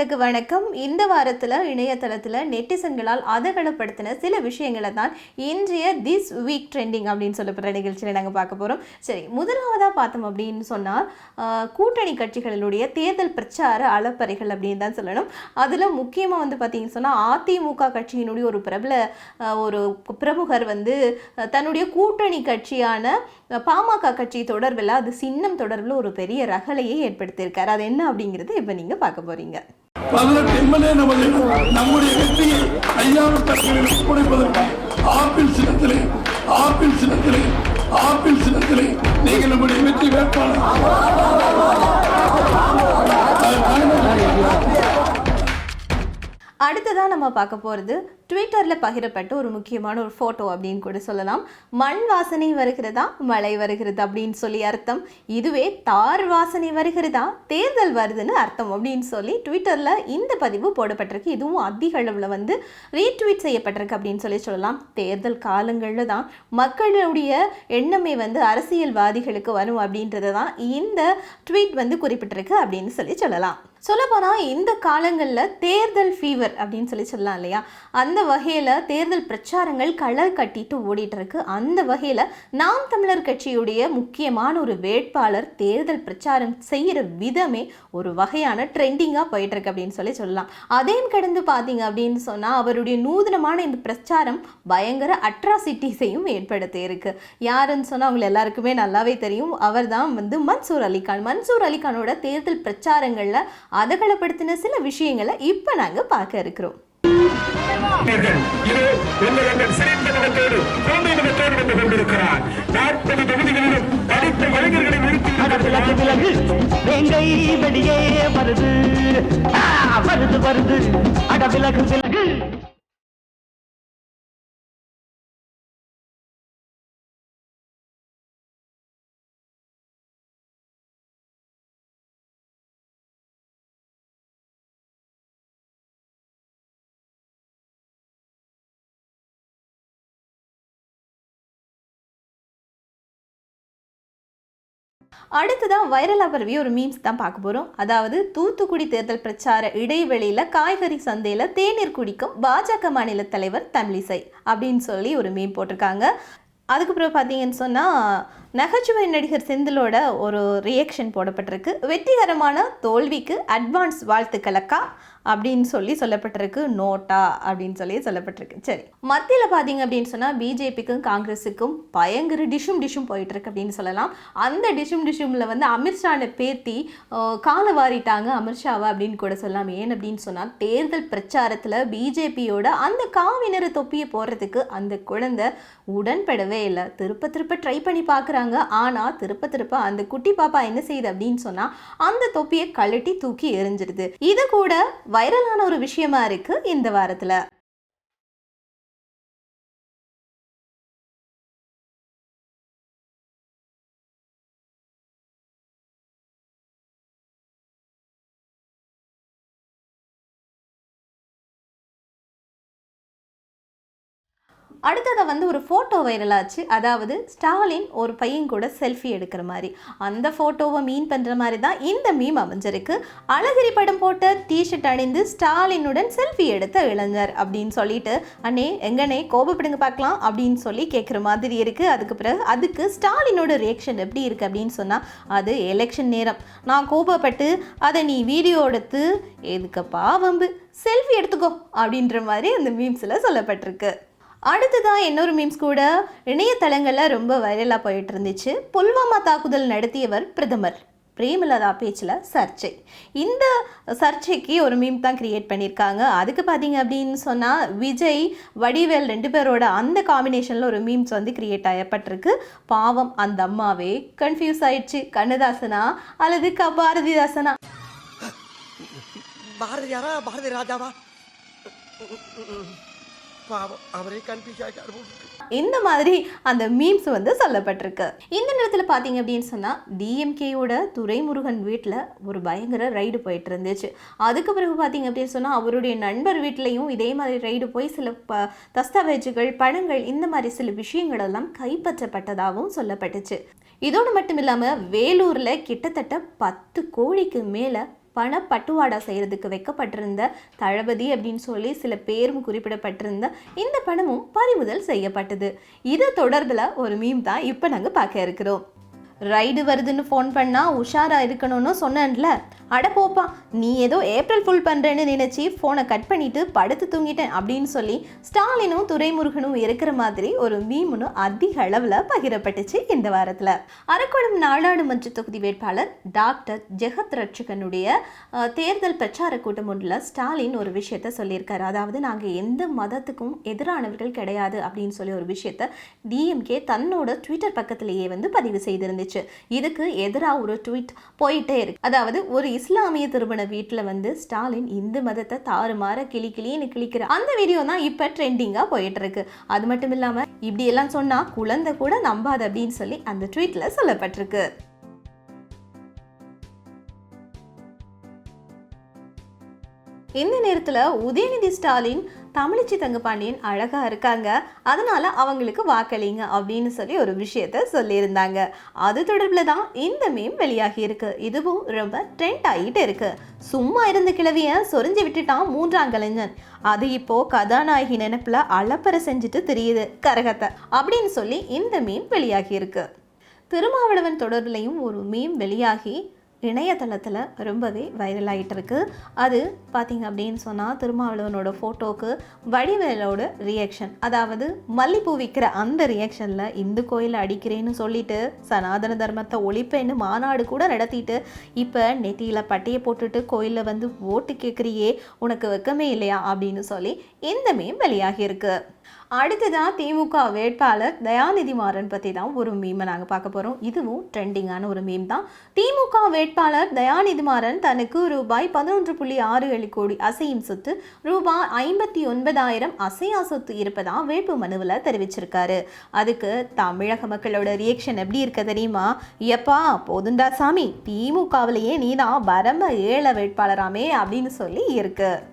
நேயர்களுக்கு வணக்கம். இந்த வாரத்தில் இணையதளத்தில் நெட்டிசன்களால் அதகலப்படுத்தின சில விஷயங்களை தான் இன்றைய திஸ் வீக் ட்ரெண்டிங் அப்படின்னு சொல்லப்படுற நிகழ்ச்சியில் நாங்கள் பார்க்க போகிறோம் சரி முதலாவதாக பார்த்தோம் அப்படின்னு சொன்னால் கூட்டணி கட்சிகளினுடைய தேர்தல் பிரச்சார அளப்பறைகள் அப்படின்னு தான் சொல்லணும். அதில் முக்கியமாக வந்து பார்த்தீங்கன்னு சொன்னால் அதிமுக கட்சியினுடைய ஒரு பிரபல ஒரு பிரமுகர் வந்து தன்னுடைய கூட்டணி கட்சியான பாமக கட்சி தொடர்பில் அது சின்னம் தொடர்பில் ஒரு பெரிய ரகலையை ஏற்படுத்தியிருக்காரு. அது என்ன அப்படிங்கிறது இப்போ நீங்கள் பார்க்க போகிறீங்க பதினெட்டு எம்எல்ஏ நமது நம்முடைய வெற்றியை ஐயாவின் ஒப்படைப்பதற்கு ஆப்பிள் சின்னத்திலே ஆப்பிள் சின்னத்திலே ஆப்பிள் சின்னத்திலே நீங்கள் நம்முடைய வெற்றி வேட்பாளர். அடுத்ததாக நம்ம பார்க்க போகிறது ட்விட்டரில் பகிரப்பட்ட ஒரு முக்கியமான ஒரு ஃபோட்டோ அப்படின்னு கூட சொல்லலாம். மண் வாசனை வருகிறதா? மழை வருகிறது அப்படின்னு சொல்லி அர்த்தம். இதுவே தார் வாசனை வருகிறதா? தேர்தல் வருதுன்னு அர்த்தம் அப்படின்னு சொல்லி ட்விட்டரில் இந்த பதிவு போடப்பட்டிருக்கு. இதுவும் அதிக அளவில் வந்து ரீட்வீட் செய்யப்பட்டிருக்கு அப்படின்னு சொல்லி சொல்லலாம். தேர்தல் காலங்களில் தான் மக்களுடைய எண்ணமே வந்து அரசியல்வாதிகளுக்கு வரும் அப்படின்றது தான் இந்த ட்வீட் வந்து குறிப்பிட்டிருக்கு அப்படின்னு சொல்லி சொல்லலாம். சொல்லப்போனால் இந்த காலங்களில் தேர்தல் ஃபீவர் அப்படின்னு சொல்லி சொல்லலாம் இல்லையா? அந்த வகையில் தேர்தல் பிரச்சாரங்கள் களை கட்டிட்டு ஓடிட்டுருக்கு. அந்த வகையில் நாம் தமிழர் கட்சியுடைய முக்கியமான ஒரு வேட்பாளர் தேர்தல் பிரச்சாரம் செய்கிற விதமே ஒரு வகையான ட்ரெண்டிங்காக போயிட்டுருக்கு அப்படின்னு சொல்லி சொல்லலாம். அதையும் கடந்து பார்த்தீங்க அப்படின்னு சொன்னால் அவருடைய நூதனமான இந்த பிரச்சாரம் பயங்கர அட்ராசிட்டிஸையும் ஏற்படுத்தி இருக்கு யாருன்னு சொன்னால் அவங்க எல்லாருக்குமே நல்லாவே தெரியும். அவர் தான் வந்து மன்சூர் அலிகான். மன்சூர் அலிகானோட தேர்தல் பிரச்சாரங்களில் அதகலப்படுத்தின சில விஷயங்களை இப்போ நாங்கள் பார்க்க இருக்கிறோம். நாற்பது தொகுதிகளிலும் படித்த வேங்கை வருது வருது. அட விலகு விலகு. அடுத்ததான் வைரலாக பரவி ஒரு மீம்ஸ் தான் பார்க்க போகிறோம் அதாவது தூத்துக்குடி தேர்தல் பிரச்சார இடைவெளியில் காய்கறி சந்தையில் தேநீர் குடிக்கும் பாஜக மாநில தலைவர் தமிழிசை அப்படின்னு சொல்லி ஒரு மீம் போட்டிருக்காங்க. அதுக்கப்புறம் பார்த்தீங்கன்னு சொன்னால் நகைச்சுவை நடிகர் செந்திலோட ஒரு ரியாக்ஷன் போடப்பட்டிருக்கு. வெற்றிகரமான தோல்விக்கு அட்வான்ஸ் வாழ்த்துக்களக்கா அப்படின்னு சொல்லி சொல்லப்பட்டிருக்கு. நோட்டா அப்படின்னு சொல்லி சொல்லப்பட்டிருக்கு. சரி. மத்தியில் பார்த்தீங்க அப்படின்னு சொன்னால் பிஜேபிக்கும் காங்கிரஸுக்கும் பயங்கர டிஷும் டிஷும் போயிட்டு இருக்கு அப்படின்னு சொல்லலாம். அந்த டிஷும் டிஷுமில் வந்து அமித்ஷானை பேத்தி காலை வாரிட்டாங்க அமித்ஷாவை அப்படின்னு கூட சொல்லலாம். ஏன் அப்படின்னு சொன்னால் தேர்தல் பிரச்சாரத்தில் பிஜேபியோட அந்த காவினர தொப்பியை போடுறதுக்கு அந்த குழந்தை உடன்படவே இல்லை. திருப்ப திருப்ப ட்ரை பண்ணி பார்க்குறாங்க ஆனால் திருப்ப திருப்ப அந்த குட்டி பாப்பா என்ன செய்யுது அப்படின்னு சொன்னால் அந்த தொப்பியை கழட்டி தூக்கி எறிஞ்சிடுது. இது கூட வைரலான ஒரு விஷயமா இருக்கு இந்த வாரத்தில். அடுத்ததை வந்து ஒரு ஃபோட்டோ வைரலாச்சு. அதாவது ஸ்டாலின் ஒரு பையன் கூட செல்ஃபி எடுக்கிற மாதிரி. அந்த ஃபோட்டோவை மீன் பண்ணுற மாதிரி தான் இந்த மீம் அமைஞ்சிருக்கு. அழகிரி படம் போட்ட டிஷர்ட் அணிந்து ஸ்டாலினுடன் செல்ஃபி எடுத்த இளைஞர் அப்படின்னு சொல்லிட்டு அண்ணே எங்கனே கோபப்படுங்க பார்க்கலாம் அப்படின்னு சொல்லி கேட்குற மாதிரி இருக்குது அதுக்கு பிறகு அதுக்கு ஸ்டாலினோட ரியாக்ஷன் எப்படி இருக்குது அப்படின்னு சொன்னால் அது எலெக்ஷன் நேரம். நான் கோபப்பட்டு அதை நீ வீடியோ எடுத்து எதுக்கப்பா வம்பு? செல்ஃபி எடுத்துக்கோ அப்படின்ற மாதிரி அந்த மீம்ஸில் சொல்லப்பட்டிருக்கு. அடுத்ததான் இன்னொரு மீம்ஸ் கூட. இணையதளங்களில் ரொம்ப வைரலாக போயிட்டு இருந்துச்சு புல்வாமா தாக்குதல் நடத்தியவர் பிரதமர். பிரேமலதா பேச்சில் சர்ச்சை. இந்த சர்ச்சைக்கு ஒரு மீம் தான் கிரியேட் பண்ணியிருக்காங்க. அதுக்கு பார்த்தீங்க அப்படின்னு சொன்னால் விஜய் வடிவேல் ரெண்டு பேரோட அந்த காம்பினேஷனில் ஒரு மீம்ஸ் வந்து கிரியேட் ஆகப்பட்டிருக்கு பாவம் அந்த அம்மாவே. கன்ஃபியூஸ் ஆயிடுச்சு. கண்ணதாசனா அல்லது க பாரதிதாசனா? பாரதியாரா பாரதி ராஜாவா? பாவம். அவரே கன்ஃபியூஸ் இந்த மாதிரி அந்த மீம்ஸ் வந்து சொல்லப்பட்டிருக்கு. இந்த நேரத்தில் பார்த்தீங்க அப்படின்னு சொன்னால் டிஎம்கேயோட துரைமுருகன் வீட்டில் ஒரு பயங்கர ரைடு போயிட்டு இருந்துச்சு அதுக்கு பிறகு பார்த்தீங்க அப்படின்னு சொன்னால் அவருடைய நண்பர் வீட்லேயும் இதே மாதிரி ரைடு போய் சில ப தஸ்தாவேஜுகள் பணங்கள் இந்த மாதிரி சில விஷயங்கள் எல்லாம் கைப்பற்றப்பட்டதாகவும் சொல்லப்பட்டுச்சு. இதோடு மட்டும் இல்லாமல் வேலூரில் கிட்டத்தட்ட பத்து கோடிக்கு மேலே பணப்பட்டுவாடா செய்கிறதுக்கு வைக்கப்பட்டிருந்த தளபதி அப்படின்னு சொல்லி சில பேரும் குறிப்பிடப்பட்டிருந்த இந்த பணமும் பறிமுதல் செய்யப்பட்டது. இது தொடர்பில் ஒரு மீம் தான் இப்போ நாங்கள் பார்க்க இருக்கிறோம். ரைடு வருதுன்னு ஃபோன் பண்ணால் உஷாராக இருக்கணும்னு சொன்னேன்ல. அட போப்பா நீ ஏதோ ஏப்ரல் ஃபுல் பண்ணுறேன்னு நினச்சி ஃபோனை கட் பண்ணிட்டு படுத்து தூங்கிட்டேன் அப்படின்னு சொல்லி ஸ்டாலினும் துரைமுருகனும் இருக்கிற மாதிரி ஒரு மீமுன்னு அதிக அளவில் பகிரப்பட்டுச்சு இந்த வாரத்தில். அரக்கோணம் நாடாளுமன்ற தொகுதி வேட்பாளர் டாக்டர் ஜெகத் ரட்சகனுடைய தேர்தல் பிரச்சார கூட்டம் ஒன்றில் ஸ்டாலின் ஒரு விஷயத்த சொல்லியிருக்காரு. அதாவது நாங்கள் எந்த மதத்துக்கும் எதிரானவர்கள் கிடையாது அப்படின்னு சொல்லி ஒரு விஷயத்த டிஎம்கே தன்னோட ட்விட்டர் பக்கத்திலேயே வந்து பதிவு செய்திருந்துச்சு. இதுக்கு எதிராக ஒரு ட்வீட் போயிட்டே இருக்கு. அதாவது ஒரு இஸ்லாமிய திருமண வீட்டில் வந்து ஸ்டாலின் இந்து மதத்தை தாறுமாற கிளி கிளின்னு கிளிக்கிற அந்த வீடியோ தான் இப்போ ட்ரெண்டிங்காக போயிட்டு இருக்கு அது மட்டும் இல்லாமல் இப்படி எல்லாம் சொன்னால் குழந்தை கூட நம்பாது அப்படின்னு சொல்லி அந்த ட்வீட்டில் சொல்லப்பட்டிருக்கு. இந்த நேரத்தில் உதயநிதி ஸ்டாலின் தமிழிச்சி தங்கபாண்டியன் அழகாக இருக்காங்க. அதனால் அவங்களுக்கு வாக்களிங்க அப்படின்னு சொல்லி ஒரு விஷயத்த சொல்லியிருந்தாங்க. அது தொடர்பில் தான் இந்த மீம் வெளியாகி இருக்கு. இதுவும் ரொம்ப ட்ரெண்ட் ஆகிட்டு இருக்கு. சும்மா இருந்த கிழவிய சொரிஞ்சு விட்டுட்டான் மூன்றாம் கலைஞன். அது இப்போ கதாநாயகி நினைப்பில் அலப்பற செஞ்சுட்டு தெரியுது கரகத்தை அப்படின்னு சொல்லி இந்த மீம் வெளியாகி இருக்கு. திருமாவளவன் தொடர்பிலையும் ஒரு மீம் வெளியாகி இணையதளத்தில் ரொம்பவே வைரல் ஆகிட்டு இருக்கு அது பார்த்திங்க அப்படின்னு சொன்னால் திருமாவளவனோட ஃபோட்டோக்கு வடிவேலோட ரியாக்ஷன் அதாவது மல்லிப்பூ விற்கிற அந்த ரியாக்ஷனில் இந்து கோயிலை அடிக்கிறேன்னு சொல்லிட்டு சனாதன தர்மத்தை ஒழிப்பேன்னு மாநாடு கூட நடத்திட்டு இப்போ நெத்தியில் பட்டையை போட்டுட்டு கோயிலில் வந்து ஓட்டு கேட்குறியே உனக்கு வெக்கமே இல்லையா அப்படின்னு சொல்லி இந்த மேம் வெளியாகியிருக்கு. அடுத்ததாக அடுத்ததான் திமுக வேட்பாளர் தயாநிதி மாறன் பற்றி தான் ஒரு மீமை நாங்கள் பார்க்க போகிறோம் இதுவும் ட்ரெண்டிங்கான ஒரு மீம் தான். திமுக வேட்பாளர் தயாநிதி மாறன் தனக்கு ரூபாய் பதினொன்று புள்ளி ஆறு ஏழு கோடி அசையும் சொத்து ரூபாய் ஐம்பத்தி ஒன்பதாயிரம் அசையா சொத்து இருப்பதாக வேட்பு மனுவில் தெரிவிச்சிருக்காரு. அதுக்கு தமிழக மக்களோட ரியாக்ஷன் எப்படி இருக்க தெரியுமா? எப்பா போதுண்டா சாமி திமுகவிலேயே நீ தான் பரம ஏழ வேட்பாளராமே அப்படின்னு சொல்லி இருக்குது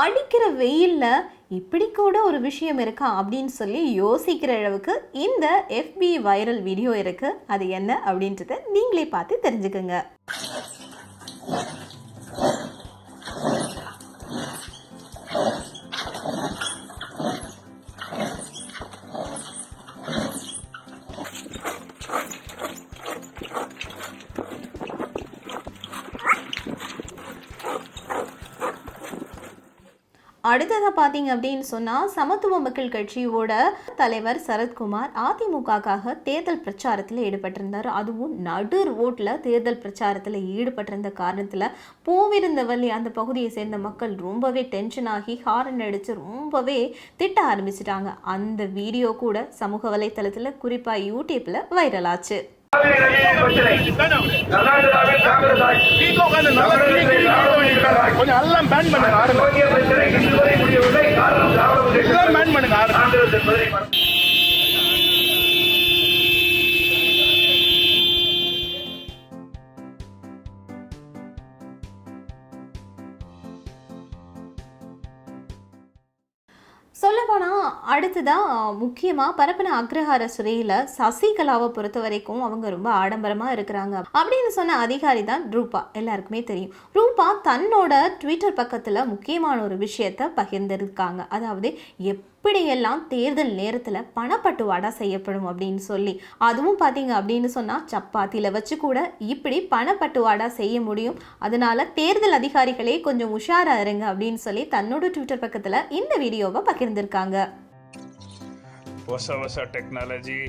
அடிக்கிற வெயிலில் இப்படி கூட ஒரு விஷயம் இருக்கா அப்படின்னு சொல்லி யோசிக்கிற அளவுக்கு இந்த எஃபி வைரல் வீடியோ இருக்குது அது என்ன அப்படின்றத நீங்களே பார்த்து தெரிஞ்சுக்கோங்க. அடுத்ததாக பார்த்தீங்க அப்படின்னு சொன்னால் சமத்துவ மக்கள் கட்சியோட தலைவர் சரத்குமார் அதிமுகக்காக தேர்தல் பிரச்சாரத்தில் ஈடுபட்டிருந்தார். அதுவும் நடு ரோட்டில் தேர்தல் பிரச்சாரத்தில் ஈடுபட்டிருந்த காரணத்தில் பூவிருந்தவல்லி அந்த பகுதியை சேர்ந்த மக்கள் ரொம்பவே டென்ஷன் ஆகி ஹாரன் அடித்து ரொம்பவே திட்ட ஆரம்பிச்சிட்டாங்க. அந்த வீடியோ கூட சமூக வலைத்தளத்தில் குறிப்பாக யூடியூப்பில் வைரல் ஆச்சு கொஞ்சம் எல்லாம் பேன் பண்ணுங்க ஆடுங்க எல்லாம் பேன் பண்ணுங்க ஆடுங்க சொல்லப்போனால் அடுத்ததான் முக்கியமாக பரப்பன அக்ரஹார சிறையில் சசிகலாவை பொறுத்த வரைக்கும் அவங்க ரொம்ப ஆடம்பரமாக இருக்கிறாங்க. அப்படின்னு சொன்ன அதிகாரி தான் ரூபா. எல்லாருக்குமே தெரியும். ரூபா தன்னோட ட்விட்டர் பக்கத்தில் முக்கியமான ஒரு விஷயத்தை பகிர்ந்திருக்காங்க. அதாவது எப் எப்படியெல்லாம் தேர்தல் நேரத்தில் பணப்பட்டுவாடா செய்யப்படும் அப்படின்னு சொல்லி அதுவும் பார்த்தீங்க அப்படின்னு சொன்னால் சப்பாத்தியில் வச்சு கூட இப்படி பணப்பட்டுவாடா செய்ய முடியும் அதனால தேர்தல் அதிகாரிகளே கொஞ்சம் உஷாரா இருங்க அப்படின்னு சொல்லி தன்னோட ட்விட்டர் பக்கத்தில் இந்த வீடியோவை பகிர்ந்திருக்காங்க ಹೊಸ ಹೊಸ ಟೆಕ್ನಾಲಜಿ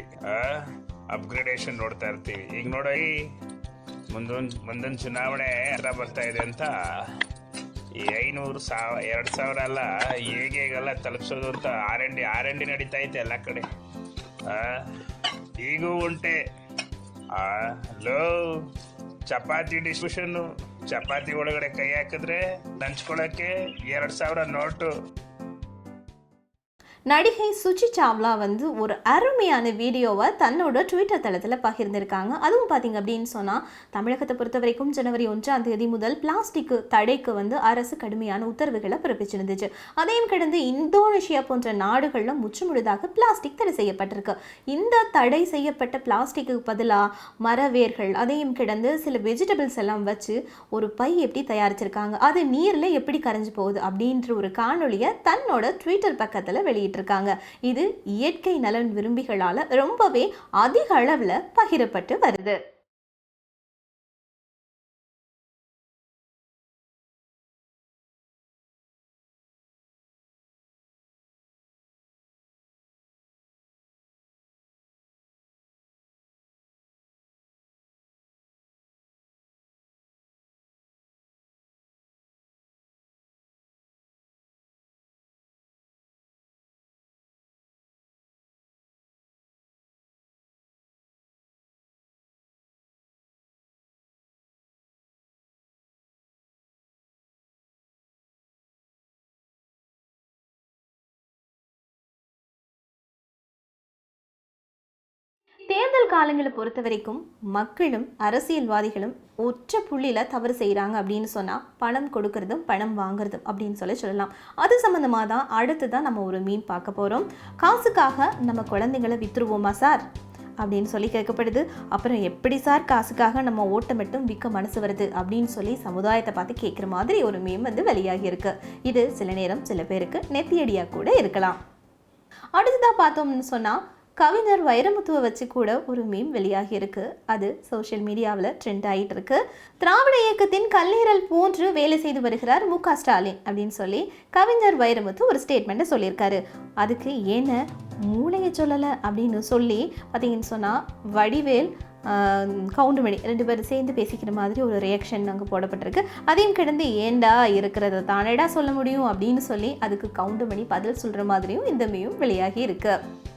ಅಪ್ಗ್ರೇಡೇಷನ್ ನೋಡ್ತಾ ಇರ್ತೀವಿ ಈಗ ನೋಡಿ ಮುಂದೊಂದು ಮುಂದೊಂದು ಚುನಾವಣೆ ಹತ್ರ ಬರ್ತಾ ಇದೆ ಅಂತ ಈ ಐನೂರು ಸಾವಿರ ಎರಡು ಸಾವಿರ ಅಲ್ಲ ಹೇಗೆ ಹೇಗೆಲ್ಲ ತಲುಪಿಸೋದು ಅಂತ R N D R N D ನಡೀತಾ ಐತೆ ಎಲ್ಲ ಕಡೆ. ಈಗೂ ಉಂಟೆ. ಆ, ಲೋ ಚಪಾತಿ ಡಿಸ್ಟ್ರಿಬ್ಯೂಷನ್ನು ಚಪಾತಿ ಒಳಗಡೆ ಕೈ ಹಾಕಿದ್ರೆ ನಂಚ್ಕೊಳಕ್ಕೆ ಎರಡು ಸಾವಿರ ನೋಟು நடிகை சுச்சி சாவ்லா வந்து ஒரு அருமையான வீடியோவை தன்னோட ட்விட்டர் தளத்தில் பகிர்ந்திருக்காங்க. அதுவும் பார்த்தீங்க அப்படின்னு சொன்னால் தமிழகத்தை பொறுத்த வரைக்கும் ஜனவரி ஒன்றாம் தேதி முதல் பிளாஸ்டிக் தடைக்கு வந்து அரசு கடுமையான உத்தரவுகளை பிறப்பிச்சிருந்துச்சு. அதையும் கடந்து இந்தோனேஷியா போன்ற நாடுகளில் முற்றுமுழுதாக பிளாஸ்டிக் தடை செய்யப்பட்டிருக்கு. இந்த தடை செய்யப்பட்ட பிளாஸ்டிக்கு பதிலாக மரவேர்கள் அதையும் கிடந்து சில வெஜிடபிள்ஸ் எல்லாம் வச்சு ஒரு பை எப்படி தயாரிச்சிருக்காங்க? அது நீரில் எப்படி கரைஞ்சு போகுது அப்படின்ற ஒரு காணொலியை தன்னோட ட்விட்டர் பக்கத்தில் வெளியிட்டு இருக்காங்க இது இயற்கை நலன் விரும்பிகளால் ரொம்பவே அதிக அளவில் பகிரப்பட்டு வருது. தேர்தல் காலங்களை பொறுத்த வரைக்கும் மக்களும் அரசியல்வாதிகளும் ஒற்ற புள்ளியில் தவறு செய்கிறாங்க அப்படின்னு சொன்னால் பணம் கொடுக்கறதும் பணம் வாங்குறதும் அப்படின்னு சொல்லி சொல்லலாம். அது சம்மந்தமாக தான் அடுத்து தான் நம்ம ஒரு மீன் பார்க்க போகிறோம் காசுக்காக நம்ம குழந்தைங்களை விற்றுருவோமா சார்? அப்படின்னு சொல்லி கேட்கப்படுது. அப்புறம் எப்படி சார்? காசுக்காக நம்ம ஓட்டம் மட்டும் விற்க மனசு வருது அப்படின்னு சொல்லி சமுதாயத்தை பார்த்து கேட்குற மாதிரி ஒரு மீம் வந்து வெளியாகி இருக்கு. இது சில நேரம் சில பேருக்கு நெத்தியடியாக கூட இருக்கலாம். அடுத்ததாக பார்த்தோம்னு சொன்னால் கவிஞர் வைரமுத்துவை வச்சு கூட ஒரு மீம் வெளியாகி இருக்கு அது சோஷியல் மீடியாவில் ட்ரெண்ட் ஆகிட்டு இருக்கு திராவிட இயக்கத்தின் கல்லீரல் போன்று வேலை செய்து வருகிறார் மு க ஸ்டாலின் அப்படின்னு சொல்லி கவிஞர் வைரமுத்து ஒரு ஸ்டேட்மெண்ட்டை சொல்லியிருக்காரு. அதுக்கு ஏன மூளையை சொல்லலை அப்படின்னு சொல்லி பார்த்தீங்கன்னு சொன்னால் வடிவேல் கவுண்டுமணி ரெண்டு பேரும் சேர்ந்து பேசிக்கிற மாதிரி ஒரு ரியாக்ஷன் அங்கே போடப்பட்டிருக்கு. அதையும் கிடந்து ஏண்டா இருக்கிறத தானேடா சொல்ல முடியும் அப்படின்னு சொல்லி அதுக்கு கவுண்டுமணி பதில் சொல்கிற மாதிரியும் இந்த மீம் வெளியாகி இருக்குது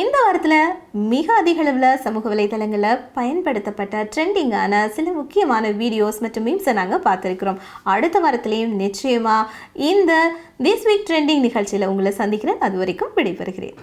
இந்த வாரத்தில் மிக அதிக அளவில் சமூக வலைதளங்களில் பயன்படுத்தப்பட்ட ட்ரெண்டிங்கான சில முக்கியமான வீடியோஸ் மற்றும் மீம்ஸை நாங்கள் பார்த்துருக்குறோம். அடுத்த வாரத்திலையும் நிச்சயமாக இந்த திஸ் வீக் ட்ரெண்டிங் நிகழ்ச்சியில் உங்களை சந்திக்கிறேன். அது வரைக்கும் விடைபெறுகிறேன்.